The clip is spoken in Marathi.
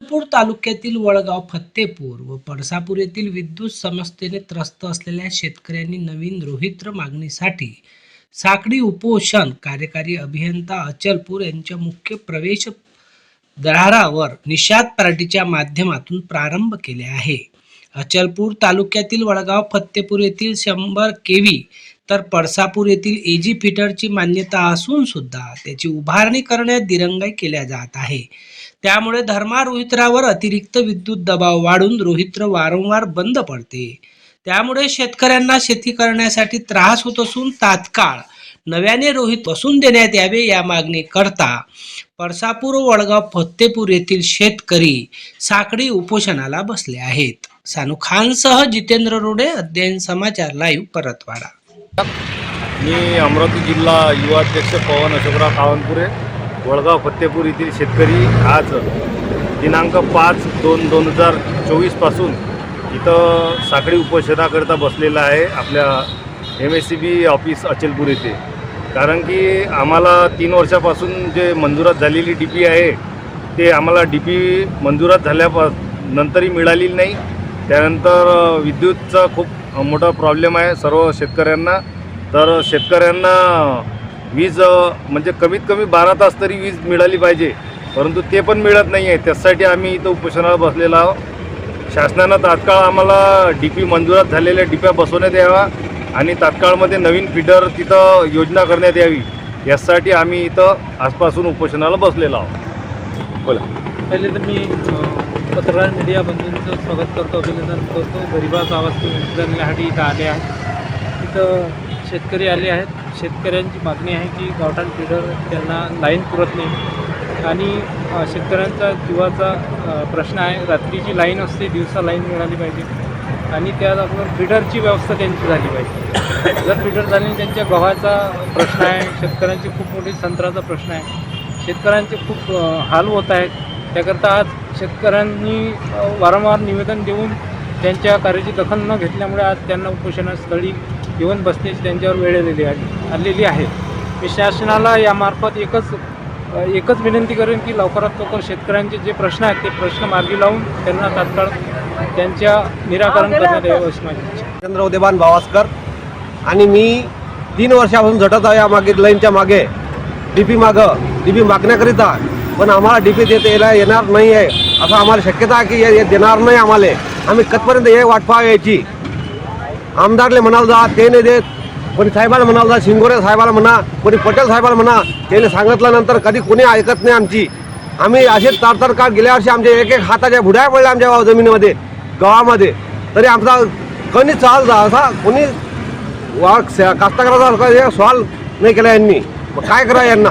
पूर तालुक्यातील वळगाव फत्तेपूर व परसापूर येथील विद्युत समस्येने त्रस्त असलेल्या शेतकऱ्यांनी नवीन रोहित्र मागणीसाठी साखळी उपोषण कार्यकारी अभियंता अचलपूर यांच्या मुख्य प्रवेश दरारावर निषाद पार्टीच्या माध्यमातून प्रारंभ केले आहे. अचलपूर तालुक्यातील वळगाव फत्तेपूर येथील शंभर केवी तर परसापूर येथील एजी फिटरची मान्यता असून सुद्धा त्याची उभारणी करण्यात दिरंगाई केल्या जात आहे. त्यामुळे धर्मा रोहित्रावर अतिरिक्त विद्युत दबाव वाढून रोहित्र वारंवार बंद पडते. त्यामुळे शेतकऱ्यांना शेती करण्यासाठी त्रास होत असून तात्काळ नव्याने रोहित बसून देण्यात यावे या मागणी करता परसापूर वडगाव फत्तेपूर येथील शेतकरी साखळी उपोषणाला बसले आहेत. सानू खानसह जितेंद्र रोडे अध्ययन समाचार लाईव्ह परतवाडा. मी अमरावती जिल्हा युवा अध्यक्ष पवन अशोकराव कावनपुरे वडगाव फत्तेपूर येथील शेतकरी आज दिनांक पाच दोन दोन हजार चोवीसपासून इथं साखळी उपोषणाकरिता बसलेला आहे आपल्या M S C B office Achalpur येथे. कारण की आम्हाला तीन वर्षापासून जे मंजुरात झालेली डी पी आहे ते आम्हाला डी पी मंजुरात झाल्यापा नंतरही मिळालेली नाही. त्यानंतर विद्युतचा खूप मोठा प्रॉब्लेम आहे सर्व शेतकऱ्यांना. तर शेतकऱ्यांना वीज म्हणजे कमीत कमी बारा तास तरी वीज मिळाली पाहिजे. परंतु ते पण मिळत नाही आहे त्यासाठी आम्ही इथं उपोषणाला बसलेलो आहोत. शासनानं तात्काळ आम्हाला डी पी मंजुरात झालेल्या डिप्या बसवण्यात यावा आणि तात्काळमध्ये नवीन फिडर तिथं योजना करण्यात यावी. यासाठी आम्ही इथं आजपासून उपोषणाला बसलेलो आहोत. बोला. पहिले तर मी पत्रकार मीडिया बंधूंचं स्वागत करतो अभिनंदन करतो. गरिबाचा आवाज उचलण्यासाठी इथं आले आहेत. इथं शेतकरी आले आहेत. शेतकऱ्यांची मागणी आहे की गावठाण फिडर त्यांना लाईन पुरत नाही. आणि शेतकऱ्यांचा जीवाचा प्रश्न आहे रात्रीची लाईन असते दिवसा लाईन मिळाली पाहिजे. आणि त्याबरोबर फिडरची व्यवस्था त्यांची झाली पाहिजे. जर फिडर झाली त्यांच्या गव्हाचा प्रश्न आहे शेतकऱ्यांची खूप मोठी संत्राचा प्रश्न आहे शेतकऱ्यांचे खूप हाल होत आहेत त्याकरता आज शेतकऱ्यांनी वारंवार निवेदन देऊन त्यांच्या कार्याची दखल न घेतल्यामुळे आज त्यांना उपोषणास्थळी येऊन बसण्याची त्यांच्यावर वेळ आलेली आहे आलेली आहे. मी शासनाला यामार्फत एकच एकच विनंती करेन की लवकरात लवकर शेतकऱ्यांचे जे प्रश्न आहेत ते प्रश्न मार्गी लावून त्यांना तात्काळ त्यांच्या निराकरण करण्यात यावं अशी माझी. चंद्र उदयभान भावास्कर आणि मी तीन वर्षापासून झटत आहे या मागे लाईनच्या मागे. डी पी मागं डी पी मागण्याकरिता. पण आम्हाला डी पी देता यायला येणार नाही आहे असं आम्हाला शक्यता आहे की देणार नाही आम्हाला. आम्ही कधपर्यंत हे वाट पाहावी यायची आमदारले म्हणाल जा ते नाही देत. कोणी साहेबाला म्हणाल जा शिंगोरे साहेबाला म्हणा कोणी पटेल साहेबाला म्हणा त्याने सांगितल्यानंतर कधी कोणी ऐकत नाही आमची. आम्ही असे तार तार काळ गेल्या वर्षी आमच्या एक एक हाताच्या भुड्या पडल्या आमच्या गाव जमिनीमध्ये गावामध्ये. तरी आमचा कोणी चाल जा असा कोणी वा कास्तकाराचा सॉल्व नाही केला यांनी. मग काय करा यांना?